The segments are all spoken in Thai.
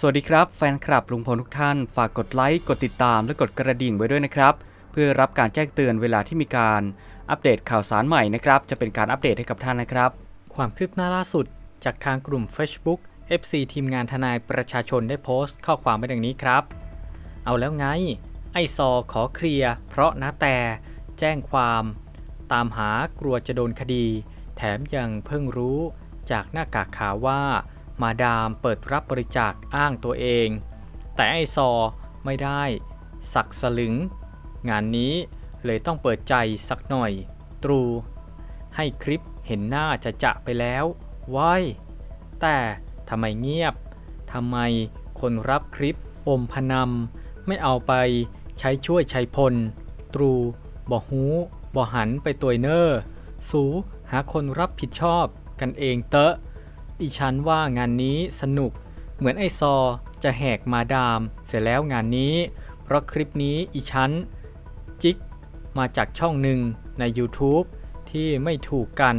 สวัสดีครับแฟนคลับลุงพลทุกท่าน ฝากกดไลค์ กดติดตามและกดกระดิ่งไว้ด้วยนะครับ เพื่อรับการแจ้งเตือนเวลาที่มีการอัปเดตข่าวสารใหม่นะครับ จะเป็นการอัปเดตให้กับท่านนะครับ ความคืบหน้าล่าสุด จากทางกลุ่ม Facebook FC ทีมงานทนายประชาชนได้โพสต์ข้อความไว้ดังนี้ครับ เอาแล้วไง ไอซอขอเคลียร์เพราะนาแต่แจ้งความ ตามหากลัวจะโดนคดี แถมยังเพิ่งรู้จากหน้ากากขาวว่า มาดามเปิดรับบริจาคอ้างตัวเอง แต่ไอซอไม่ได้สักสลึง งานนี้เลยต้องเปิดใจสักหน่อย ตรู ให้คลิปเห็นหน้าจะจะไปแล้วว้ายแต่ทำไมเงียบทำไมคนรับคลิปอมพนำไม่เอาไปใช้ช่วยชัยพล ตรูบ่หูบ่หันไปตัวเนอร์สูหาคนรับผิดชอบกันเองเตอะ อีฉันว่างานนี้สนุก เหมือนไอซอจะแหกมาดาม เสร็จแล้วงานนี้ เพราะคลิปนี้อีฉันจิกมาจากช่องหนึ่งใน YouTube ที่ไม่ถูกกัน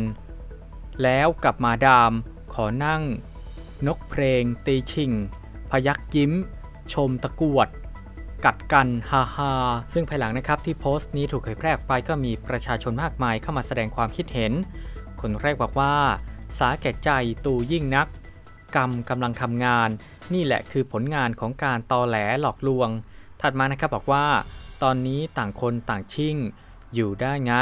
แล้วกลับมาดามขอนั่ง นกเพลงตีชิง พยักยิ้ม ชมตะกวด กัดกันฮาฮาซึ่งภายหลังนะครับที่โพสต์นี้ถูกเผยแพร่ออกไปก็มีประชาชนมากมายเข้ามาแสดงความคิดเห็น คนแรกบอกว่า สาแก่ใจตูยิ่งนัก กรรมกำลังทำงาน นี่แหละคือผลงานของการตอแหลหลอกลวง ถัดมานะครับบอกว่า ตอนนี้ต่างคนต่างชิ่ง อยู่ได้ไง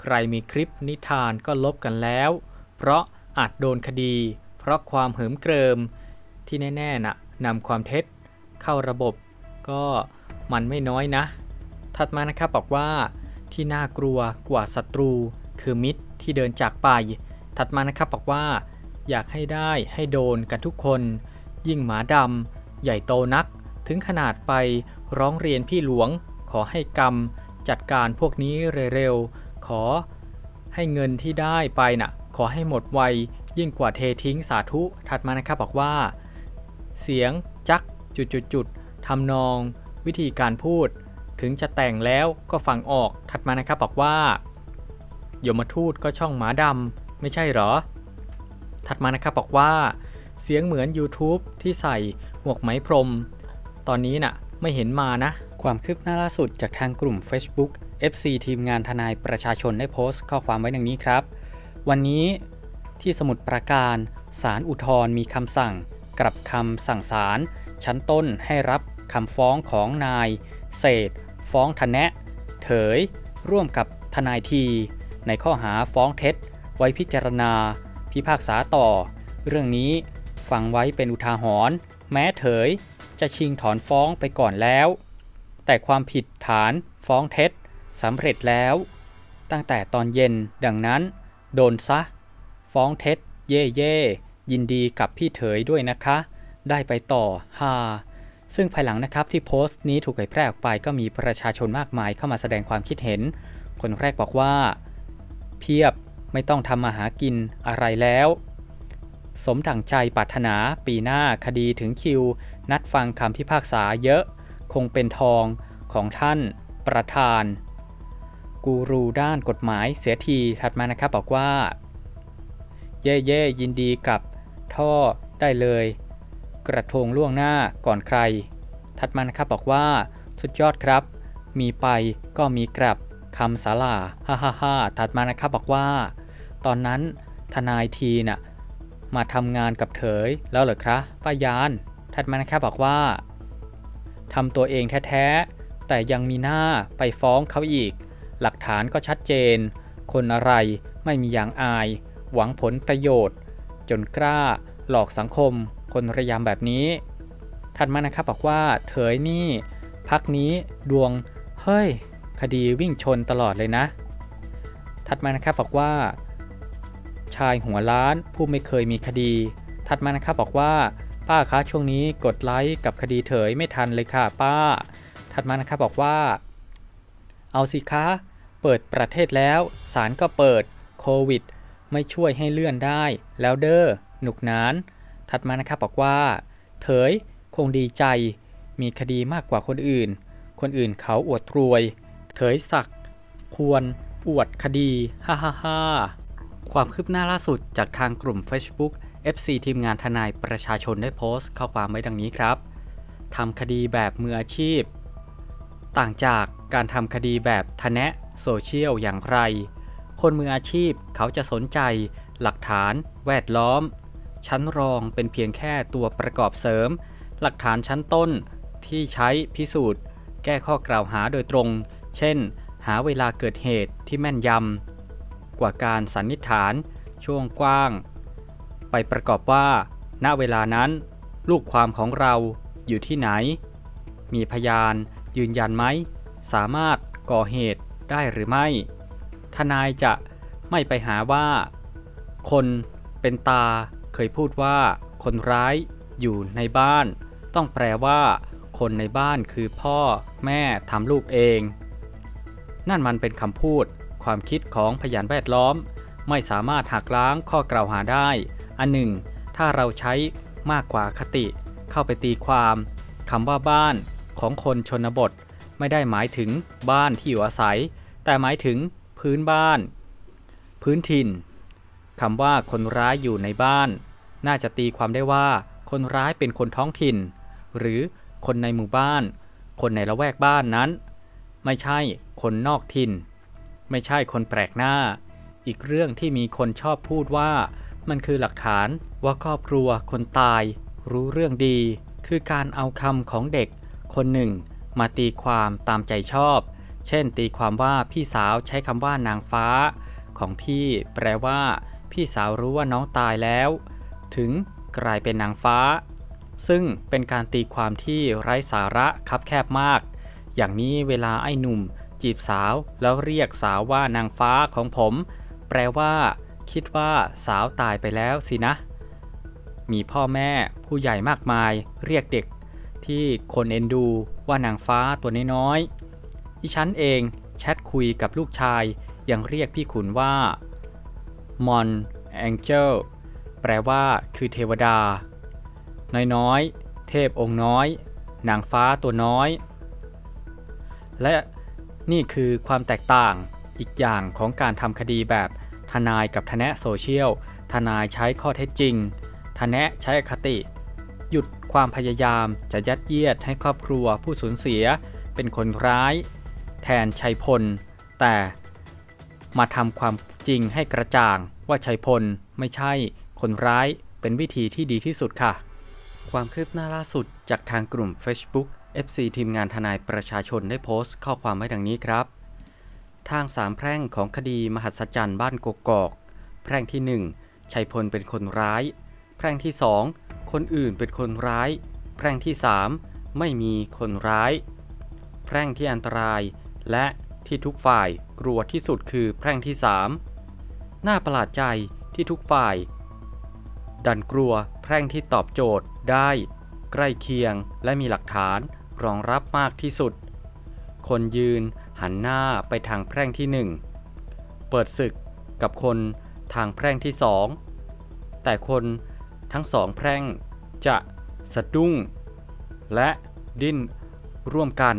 ใครมีคลิปนิทานก็ลบกันแล้ว เพราะอาจโดนคดี เพราะความเหิมเกริม ที่แน่ๆน่ะนำความเท็จ เข้าระบบก็มันไม่น้อยนะ ถัดมานะครับบอกว่าที่น่ากลัวกว่าศัตรู คือมิตรที่เดินจากไป ถัดมานะครับบอกว่า อยากให้ได้ให้โดนกันทุกคน ยิ่งหมาดำใหญ่โตนัก ถึงขนาดไปร้องเรียนพี่หลวง ขอให้กรรม จัดการพวกนี้เร็วๆ ขอให้เงินที่ได้ไปน่ะ ขอให้หมดไวยิ่งกว่าเททิ้งสาธุ ถัดมานะครับบอกว่า เสียงจักจุดๆๆทำนอง วิธีการพูด ถึงจะแต่งแล้วก็ฟังออกถัดมานะครับบอกว่ายมทูตก็ช่องหมาดำ ไม่ใช่หรอ ถัดมานะครับบอกว่า เสียงเหมือน YouTube ที่ใส่หมวกไหมพรม ตอนนี้น่ะไม่เห็นมานะ ความคืบหน้าล่าสุดจากทางกลุ่ม Facebook FC ทีมงานทนายประชาชนได้โพสต์ข้อความไว้ดังนี้ครับ วันนี้ที่สมุทรปราการศาลอุทธรณ์มีคำสั่ง กลับคำสั่งศาลชั้นต้นให้รับคำฟ้องของนาย เศษ ฟ้องทนะ เถย ร่วมกับทนายที ในข้อหาฟ้องเท็จ ไว้พิจารณา พิพากษาต่อ เรื่องนี้ฟังไว้เป็นอุทาหรณ์แม้เถยจะชิงถอนฟ้องไปก่อนแล้ว แต่ความผิดฐานฟ้องเท็จสำเร็จแล้ว ตั้งแต่ตอนเย็นดังนั้น โดนซะ ฟ้องเท็จ เย่เย่ยินดีกับพี่เถยด้วยนะคะ ได้ไปต่อฮาซึ่งภายหลังนะครับที่โพสต์นี้ถูกเผยแพร่ออกไปก็มีประชาชนมากมายเข้ามาแสดงความคิดเห็น คนแรกบอกว่า เพียบ ไม่ต้องทำมาหากินอะไรแล้ว สมดั่งใจปรารถนาปีหน้าคดีถึงคิว นัดฟังคำพิพากษาเยอะ คงเป็นทองของท่านประธาน กูรูด้านกฎหมายเสียทีถัดมานะครับบอกว่า เย่เย่ยินดีกับท่อได้เลย กระทงล่วงหน้าก่อนใคร ถัดมานะครับบอกว่า สุดยอดครับ มีไปก็มีกลับ คำสาลาฮ่าฮ่าฮ่าถัดมานะครับบอกว่า ตอนนั้นทนายทีน่ะมาทำงานกับเถยแล้วเหรอครับป้ายาน ถัดมานะครับบอกว่าทำตัวเองแท้ๆ แต่ยังมีหน้าไปฟ้องเขาอีก หลักฐานก็ชัดเจน คนอะไรไม่มีอย่างอาย หวังผลประโยชน์ จนกล้า หลอกสังคม คนระยำแบบนี้ ถัดมานะครับบอกว่าเถยนี่ พักนี้ดวง เฮ้ย คดีวิ่งชนตลอดเลยนะ ถัดมานะครับบอกว่า ชายหัวล้านผู้ไม่เคยมีคดี ถัดมานะครับบอกว่า ป้าคะช่วงนี้กดไลค์กับคดีเถยไม่ทันเลยค่ะ ป้า ถัดมานะครับบอกว่า เอาสิคะ เปิดประเทศแล้วศาลก็เปิดโควิด ไม่ช่วยให้เลื่อนได้ แล้วเด้อหนุกนาน ถัดมานะครับบอกว่า เถยคงดีใจ มีคดีมากกว่าคนอื่น คนอื่นเขาอวดรวย เถยศักดิ์ควร อวดคดี ฮ่าฮ่าฮ่าความคืบหน้าล่าสุดจากทางกลุ่ม Facebook FC ทีมงานทนายประชาชนได้โพสต์ข้อความไว้ดังนี้ครับ ทำคดีแบบมืออาชีพ ต่างจากการทำคดีแบบทะแนะโซเชียลอย่างไร คนมืออาชีพเขาจะสนใจ หลักฐาน แวดล้อม ชั้นรองเป็นเพียงแค่ตัวประกอบเสริม หลักฐานชั้นต้นที่ใช้พิสูจน์ แก้ข้อกล่าวหาโดยตรง เช่น หาเวลาเกิดเหตุที่แม่นยำ กว่าการสันนิษฐาน ช่วงกว้าง ไปประกอบว่า ณเวลานั้น ลูกความของเราอยู่ที่ไหน มีพยานยืนยันไหม สามารถก่อเหตุได้หรือไม่ ทนายจะไม่ไปหาว่า คนเป็นตาเคยพูดว่า คนร้ายอยู่ในบ้าน ต้องแปลว่า คนในบ้านคือพ่อแม่ทำลูกเอง นั่นมันเป็นคำพูด ความคิดของพยานแวดล้อม ไม่สามารถหักล้างข้อกล่าวหาได้ อันหนึ่ง ถ้าเราใช้มากกว่าคติ เข้าไปตีความคำว่าบ้านของคนชนบท ไม่ได้หมายถึงบ้านที่อยู่อาศัย แต่หมายถึงพื้นบ้าน พื้นถิ่นคำว่าคนร้ายอยู่ในบ้าน น่าจะตีความได้ว่า คนร้ายเป็นคนท้องถิ่น หรือคนในหมู่บ้าน คนในละแวกบ้านนั้น ไม่ใช่คนนอกถิ่น ไม่ใช่คนแปลกหน้า อีกเรื่องที่มีคนชอบพูดว่า มันคือหลักฐานว่าครอบครัวคนตาย รู้เรื่องดี คือการเอาคำของเด็ก คนหนึ่ง มาตีความตามใจชอบ เช่น ตีความว่าพี่สาวใช้คำว่านางฟ้า ของพี่ แปลว่า พี่สาวรู้ว่าน้องตายแล้ว ถึงกลายเป็นนางฟ้า ซึ่งเป็นการตีความที่ไร้สาระคับแคบมาก อย่างนี้เวลาไอ้หนุ่ม จีบสาวแล้วเรียกสาวว่านางฟ้าของผม แปลว่า คิดว่าสาวตายไปแล้วสินะ มีพ่อแม่ผู้ใหญ่มากมายเรียกเด็ก ที่คนเอ็นดูว่านางฟ้าตัวน้อยๆอีฉันเองแชทคุยกับลูกชายยังเรียกพี่ขุนว่ามอนแองเจลแปลว่า คือเทวดา น้อยๆ เทพองค์น้อย นางฟ้าตัวน้อย และนี่คือความแตกต่างอีกอย่างของการทำคดีแบบทนายกับทนายโซเชียล ทนายใช้ข้อเท็จจริง ทนายใช้อคติ หยุดความพยายามจะยัดเยียดให้ครอบครัวผู้สูญเสียเป็นคนร้าย แทนชัยพล แต่มาทำความจริงให้กระจ่างว่าชัยพลไม่ใช่คนร้ายเป็นวิธีที่ดีที่สุดค่ะ ความคืบหน้าล่าสุดจากทางกลุ่ม Facebook FC ทีมงานทนายประชาชนได้โพสต์ข้อความไว้ดังนี้ครับ ทางสามแพร่งของคดีมหัศจรรย์บ้านกกอก แพร่งที่ 1 ชัยพลเป็นคนร้าย แพร่งที่ 2 คนอื่นเป็นคนร้าย แพร่งที่ 3 ไม่มีคนร้าย แพร่งที่อันตราย และที่ทุกฝ่ายกลัวที่สุดคือแพร่งที่ 3 น่าประหลาดใจที่ทุกฝ่าย ดันกลัวแพร่งที่ตอบโจทย์ได้ ใกล้เคียงและมีหลักฐาน รองรับมากที่สุด คนยืนหันหน้าไปทางแพร่งที่ 1 เปิดศึกกับคนทางแพร่งที่ 2 แต่คนทั้งสองแพร่งจะสะดุ้ง และดิ้นร่วมกัน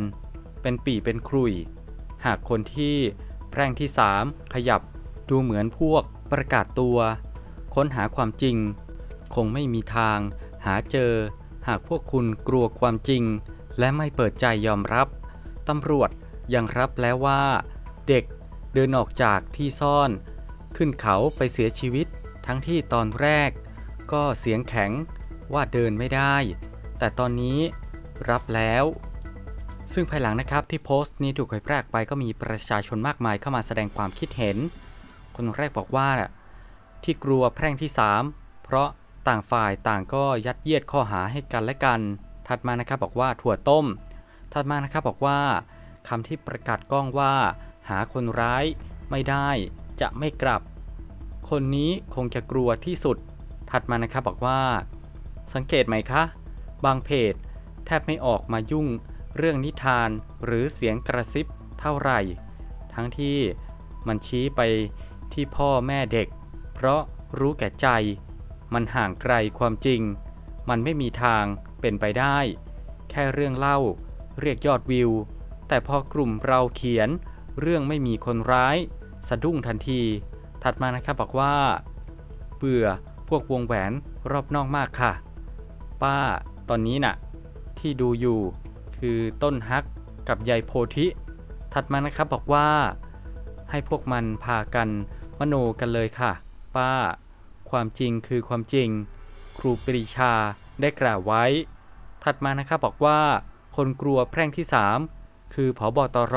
เป็นปีเป็นครุย หากคนที่แพร่งที่ 3 ขยับดูเหมือนพวกประกาศตัว ค้นหาความจริง คงไม่มีทางหาเจอ หากพวกคุณกลัวความจริง และไม่เปิดใจยอมรับ ตำรวจยังรับแล้วว่า เด็กเดินออกจากที่ซ่อน ขึ้นเขาไปเสียชีวิต ทั้งที่ตอนแรก ก็เสียงแข็งว่าเดินไม่ได้ แต่ตอนนี้รับแล้ว ซึ่งภายหลังนะครับที่โพสต์นี้ถูกเผยแพร่ไปก็มีประชาชนมากมายเข้ามาแสดงความคิดเห็น คนแรกบอกว่า ที่กลัวแพร่งที่ 3 เพราะต่างฝ่ายต่างก็ยัดเยียดข้อหาให้กันและกัน ถัดมานะครับบอกว่าถั่วต้ม ถัดมานะครับบอกว่าคำที่ประกาศกล้องว่า หาคนร้ายไม่ได้จะไม่กลับ คนนี้คงจะกลัวที่สุด ถัดมานะครับบอกว่า สังเกตไหมคะ บางเพจ แทบไม่ออกมายุ่งเรื่องนิทานหรือเสียงกระซิบเท่าไหร่ ทั้งที่มันชี้ไปที่พ่อแม่เด็ก เพราะรู้แก่ใจ มันห่างไกลความจริง มันไม่มีทางเป็นไปได้ แค่เรื่องเล่า เรียกยอดวิว แต่พอกลุ่มเราเขียน เรื่องไม่มีคนร้าย สะดุ้งทันที ถัดมานะครับบอกว่า เบื่อพวกวงแหวนรอบนอกมากค่ะ ป้าตอนนี้น่ะ ที่ดูอยู่คือต้นฮักกับยายโพธิ ถัดมานะครับบอกว่า ให้พวกมันพากันมโนกันเลยค่ะ ป้า ความจริงคือความจริง ครูปรีชาได้กล่าวไว้ ถัดมานะครับบอกว่า คนกลัวแพร่งที่ 3 คือผอบอตร